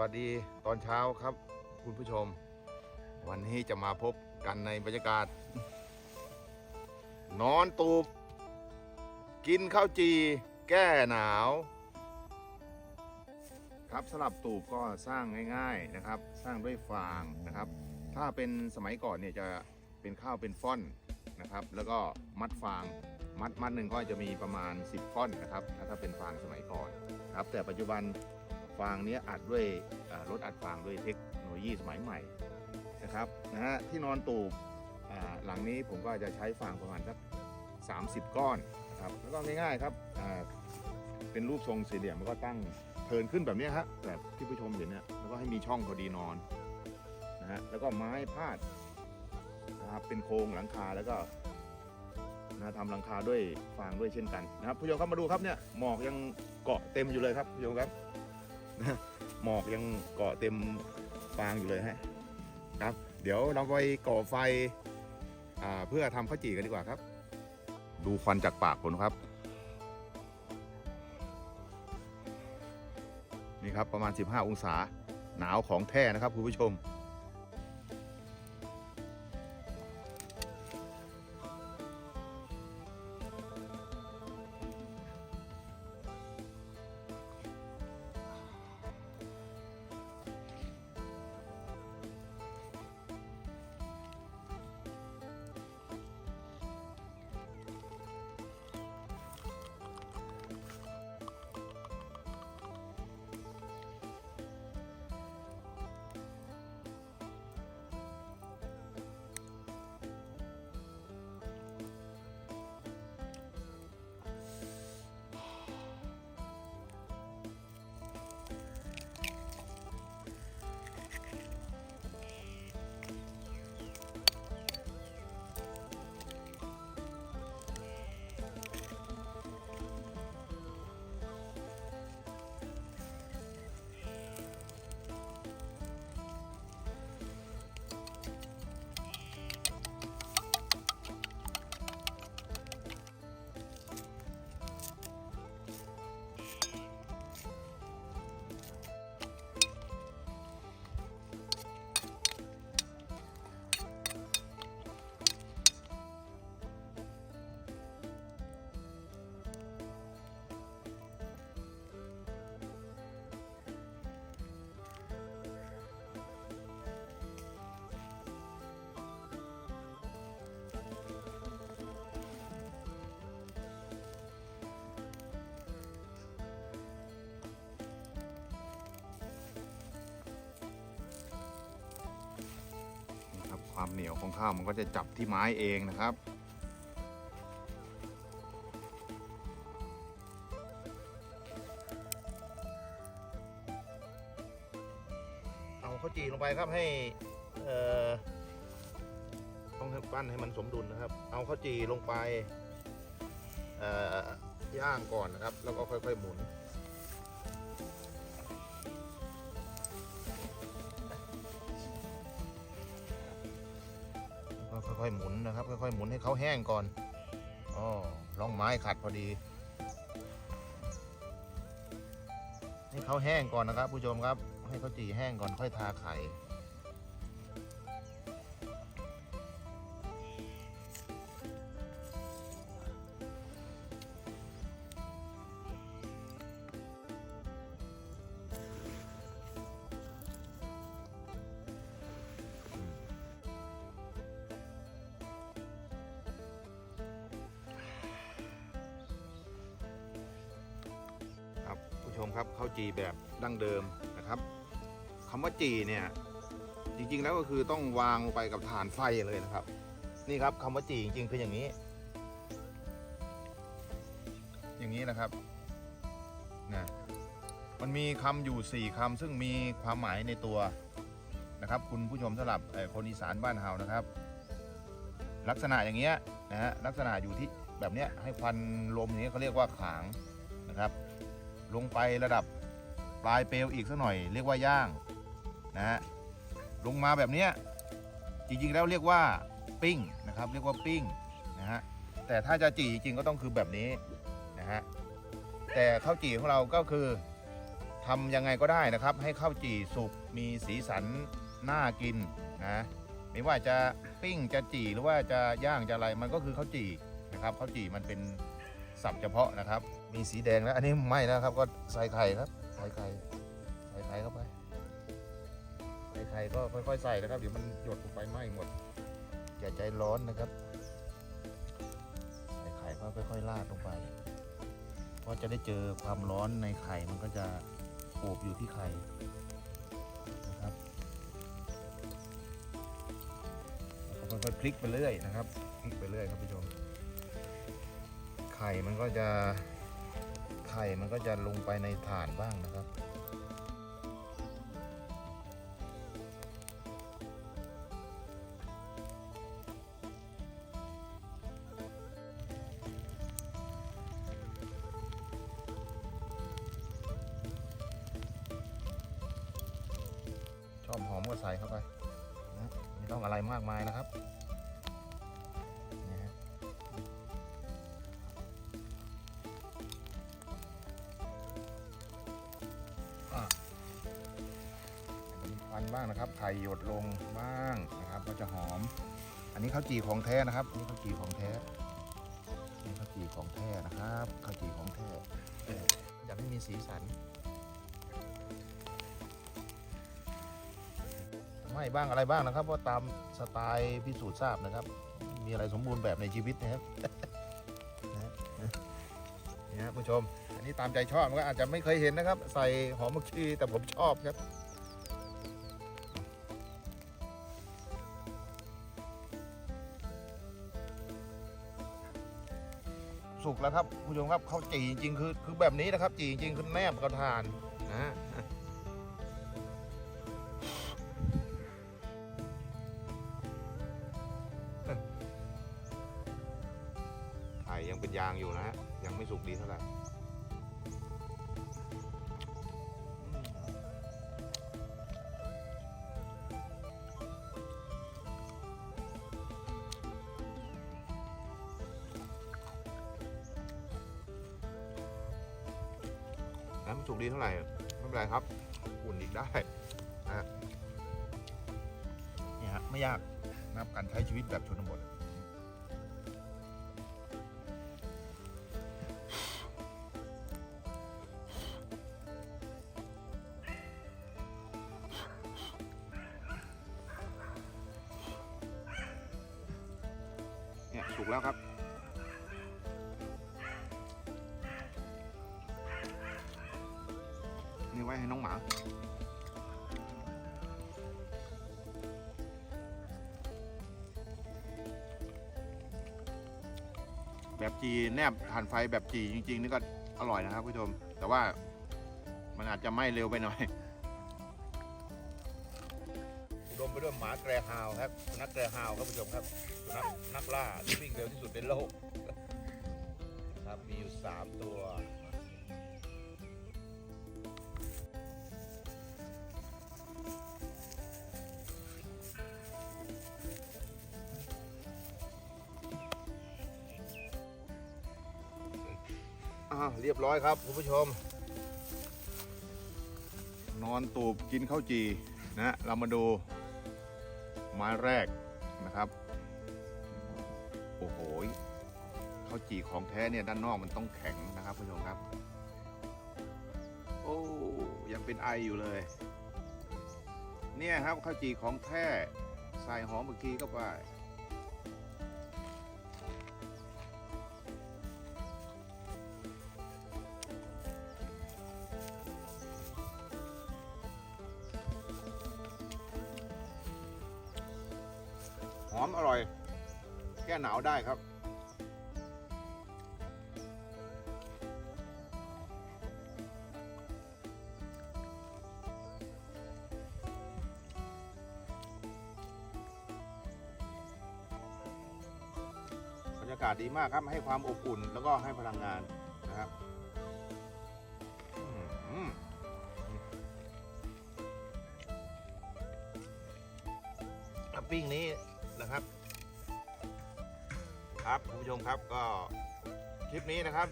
วัสดีตอนเช้าครับ คุณผู้ชม วันนี้จะมาพบกันในบรรยากาศ นอนตูบ กินข้าวจี แก้หนาว ครับสลับตูบก็สร้างง่าย ๆนะครับ สร้างด้วยฟางนะครับ ถ้าเป็นสมัยก่อนเนี่ยจะเป็นข้าวเป็นฟ่อนนะครับ แล้วก็มัดฟางมัดมัดหนึ่งก็จะมีประมาณ 10 ฟ่อนนะครับ ถ้าถ้าเป็นฟางสมัยก่อนครับ แต่ปัจจุบัน ฟางเนี้ยอัดด้วยรถอัดฟางด้วยเทคโนโลยีสมัยใหม่นะครับนะฮะที่นอนตูบหลังนี้ผมก็จะใช้ฟางประมาณสัก30 ก้อนนะครับแล้วก็ง่ายๆครับเป็นรูปทรงสี่เหลี่ยมแล้วก็ตั้งเทินขึ้นแบบนี้ฮะแบบที่ผู้ชมเห็นเนี่ยแล้วก็ให้มีช่องพอดีนอนนะฮะแล้วก็ไม้พาดนะครับเป็นโครงหลังคาแล้วก็นะทำหลังคาด้วยฟางด้วยเช่นกันนะครับผู้ชมครับมาดูครับเนี่ยหมอกยังเกาะเต็มอยู่เลยครับผู้ชมครับ นะหมอกยังเกาะเต็มฟางอยู่เลยฮะครับ เดี๋ยวเราไปก่อไฟอเพื่อทำข้าวจี่กันดีกว่าครับ ดูควันจากปากผมครับ นี่ครับประมาณ 15 องศาหนาวของแท้นะครับคุณผู้ชม ความเหนียวของข้าวมันก็จะจับที่ไม้เองนะครับ เอาข้าวจี่ลงไปครับให้เอ่อต้องปั้นให้มันสมดุลนะครับ เอาข้าวจี่ลงไปย่างก่อนนะครับ แล้วก็ค่อยๆหมุน ค่อยๆหมุนนะครับ ค่อยๆหมุนให้เขาแห้งก่อนอ๋อร่องไม้ขัดพอดีให้เขาแห้งก่อนนะครับ ผู้ชมครับ ให้เขาจีแห้งก่อนค่อยทาไข่ มครับข้าวจีแบบดั้งเดิมนะครับคำว่าจีเนี่ยจริงๆแล้วก็คือต้องวางลงไปกับฐานไฟเลยนะครับ นี่ครับคำว่าจีจริงๆคืออย่างนี้ อย่างนี้นะครับนะมันมีคำอยู่4คำซึ่งมีความหมายในตัวนะครับ คุณผู้ชมสำหรับคนอีสานบ้านเฮานะครับ ลักษณะอย่างเงี้ยนะฮะลักษณะอยู่ที่แบบเนี้ยให้ควันลมอย่างเงี้ยเขาเรียกว่าขางนะครับ ลงไประดับปลายเปลวอีกสักหน่อย เรียกว่าย่างนะฮะลงมาแบบนี้จริงๆแล้วเรียกว่าปิ้งนะครับ เรียกว่าปิ้งนะฮะแต่ถ้าจะจี่จริงๆก็ต้องคือแบบนี้นะฮะแต่ข้าวจี่ของเราก็คือทำยังไงก็ได้นะครับ ให้ข้าวจี่สุกมีสีสันน่ากินนะไม่ว่าจะปิ้งจะจี่หรือว่าจะย่างจะอะไรมันก็คือข้าวจี่นะครับข้าวจี่มันเป็นสับเฉพาะนะครับ มีสีแดงแล้วอันนี้ไม่นะครับ ก็ใส่ไข่ครับ ใส่ไข่ ใส่ไข่เข้าไป ใส่ไข่ก็ค่อยๆใส่นะครับ เดี๋ยวมันหยดลงไปไหม้หมด อย่าใจร้อนนะครับ ใส่ไข่ก็ค่อยๆราดลงไป เพราะจะได้เจอความร้อนในไข่มันก็จะโอบอยู่ที่ไข่นะครับค่อยๆพลิกไปเรื่อยนะครับ พลิกไปเรื่อยครับผู้ชม ไข่มันก็จะ ข่มันก็จะลงไปในถ่านบ้างนะครับชอบหอมก็ใส่เข้าไปนะไม่ต้องอะไรมากมายนะครับ บ้างนะครับไข่หยดลงบ้างนะครับ ก็จะหอม อันนี้ข้าวจี่ของแท้นะครับนี่ข้าวจี่ของแท้นี่ข้าวจี่ของแท้นะครับข้าวจี่ของแท้อยากให้มีสีสันไม่บ้างอะไรบ้างนะครับเพราะตามสไตล์พิสูจน์ทราบนะครับ มีอะไรสมบูรณ์แบบในชีวิตนะครับนะนี่ครับผู้ชม อันนี้ตามใจชอบมันก็อาจจะไม่เคยเห็นนะครับ ใส่หอมผักชีแต่ผมชอบครับ สุกแล้วครับผู้ชมครับเขาจีจริงๆคือคือแบบนี้นะครับจีจริงๆคือแนบกระทานนะ สุกดีเท่าไหร่ ไม่เป็นไรครับ อุ่นอีกได้นะนี่ฮะไม่ยากนับการใช้ชีวิตแบบชนบทเนี่ยสุกแล้วครับ นี่ไว้ให้น้องหมา แบบจีแนบถ่านไฟแบบจีจริง ๆ นี่ก็อร่อยนะครับผู้ชม แต่ว่ามันอาจจะไหม้เร็วไปหน่อยอุดมไปด้วยหมาแกรฮาวครับสุนัขแกรฮาวครับผู้ชมครับสุนัขนักล่าที่วิ่งเร็วที่สุดในโลก ครับมีอยู่สามตัว อ่าเรียบร้อยครับคุณผู้ชม นอนตูบกินข้าวจีนะเรามาดูไม้แรกนะครับ โอ้โหข้าวจีของแท้เนี่ยด้านนอกมันต้องแข็งนะครับคุณผู้ชมครับ โอ้ยังเป็นไออยู่เลย เนี่ยครับข้าวจีของแท้ใส่หอมเมื่อกี้เข้าไป อมอร่อย แก้หนาวได้ครับ บรรยากาศดีมากครับ ให้ความอบอุ่นแล้วก็ให้พลังงานนะครับอืมปิ้งนี้ นะครับ ครับคุณผู้ชมครับก็คลิปนี้นะครับ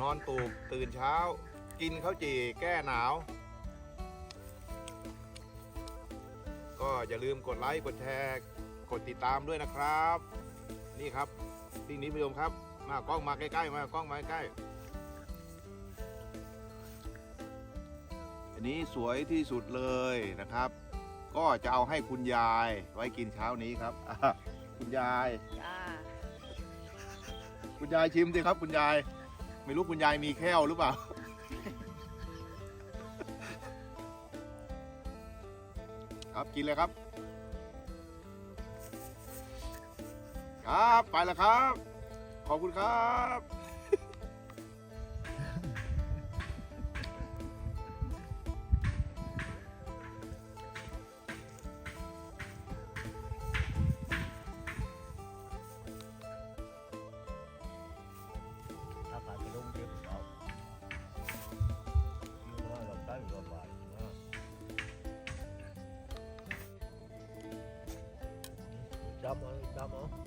นอนตูบตื่นเช้า กินข้าวจี่แก้หนาว ก็อย่าลืมกดไลค์กดแชร์กดติดตามด้วยนะครับ นี่ครับปิ้งนี้คุณผู้ชมครับ มากล้องมาใกล้ๆมากล้องมาใกล้ๆอันนี้สวยที่สุดเลยนะครับ ก็จะเอาให้คุณยายไว้กินเช้านี้ครับอะคุณยาย จ้าคุณยายชิมสิครับคุณยาย ไม่รู้คุณยายมีแค้วหรือเปล่า ครับกินเลยครับ ครับไปแล้วครับ ขอบคุณครับ ถ้าขายไปลงเก็บเอาอยู่ว่าเราได้อยู่ว่านะจับเอาจับเอา